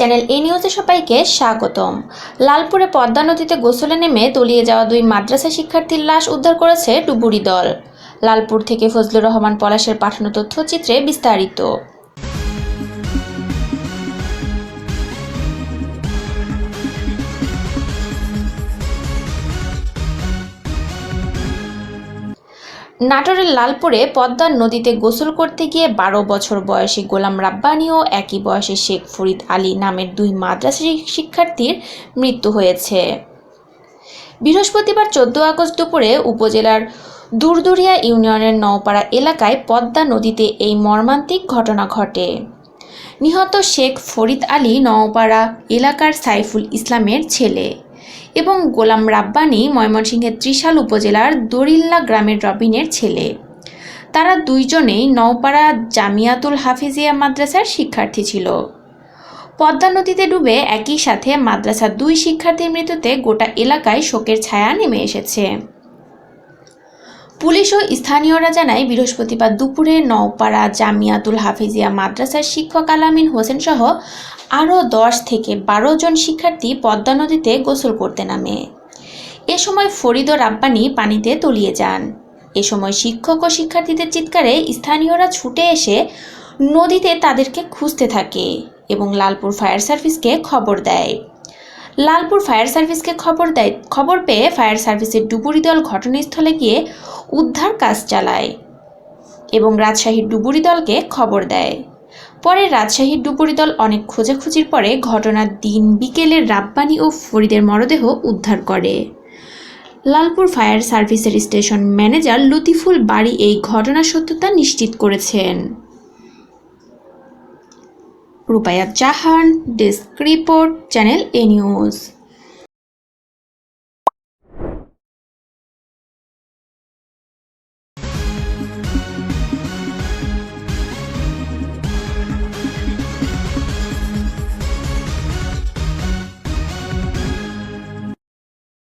Channel এ নিউজে সবাইকে স্বাগতম। লালপুরে পদ্মা নদীতে গোসলে নেমে তলিয়ে যাওয়া দুই মাদ্রাসা শিক্ষার্থীর লাশ উদ্ধার করেছে ডুবুরি দল। লালপুর থেকে ফজলুর রহমান পলাশের পাঠানো তথ্যচিত্রে বিস্তারিত। নাটোরের লালপুরে পদ্মার নদীতে গোসল করতে গিয়ে বারো বছর বয়সী গোলাম রাব্বানি ও একই বয়সী শেখ ফরিদ আলী নামের দুই মাদ্রাসা শিক্ষার্থীর মৃত্যু হয়েছে। বৃহস্পতিবার চোদ্দ আগস্ট দুপুরে উপজেলার দুরদুরিয়া ইউনিয়নের নওপাড়া এলাকায় পদ্মা নদীতে এই মর্মান্তিক ঘটনা ঘটে। নিহত শেখ ফরিদ আলী নওপাড়া এলাকার সাইফুল ইসলামের ছেলে। এবং গোলাম রাব্বানি ময়মনসিংহের ত্রিশাল উপজেলার দরিল্লা গ্রামের রবিনের ছেলে। তারা দুইজনেই নওপাড়া জামিয়াতুল হাফিজিয়া মাদ্রাসার শিক্ষার্থী ছিল। পদ্মা নদীতে ডুবে একই সাথে মাদ্রাসার দুই শিক্ষার্থীর মৃত্যুতে গোটা এলাকায় শোকের ছায়া নেমে এসেছে। পুলিশ ও স্থানীয়রা জানায়, বৃহস্পতিবার দুপুরে নওপাড়া জামিয়াতুল হাফিজিয়া মাদ্রাসার শিক্ষক আলামিন হোসেন সহ আরও দশ থেকে বারো জন শিক্ষার্থী পদ্মা নদীতে গোসল করতে নামে। এ সময় ফরিদ ও রাব্বানি পানিতে তলিয়ে যান। এ সময় শিক্ষক ও শিক্ষার্থীদের চিৎকারে স্থানীয়রা ছুটে এসে নদীতে তাদেরকে খুঁজতে থাকে এবং লালপুর ফায়ার সার্ভিসকে খবর দেয়। লালপুর ফায়ার সার্ভিসকে খবর দেয়, খবর পেয়ে ফায়ার সার্ভিসের ডুবুরি দল ঘটনাস্থলে গিয়ে উদ্ধার কাজ চালায় এবং রাজশাহীর ডুবুরি দলকে খবর দেয়। পরে রাজশাহীর ডুবুরি দল অনেক খোঁজাখুঁজির পরে ঘটনার দিন বিকেলে রাব্বানি ও ফরিদের মরদেহ উদ্ধার করে। লালপুর ফায়ার সার্ভিসের স্টেশন ম্যানেজার লতিফুল বাড়ি এই ঘটনার সত্যতা নিশ্চিত করেছেন। Rupaya Jahan desk report channel A news.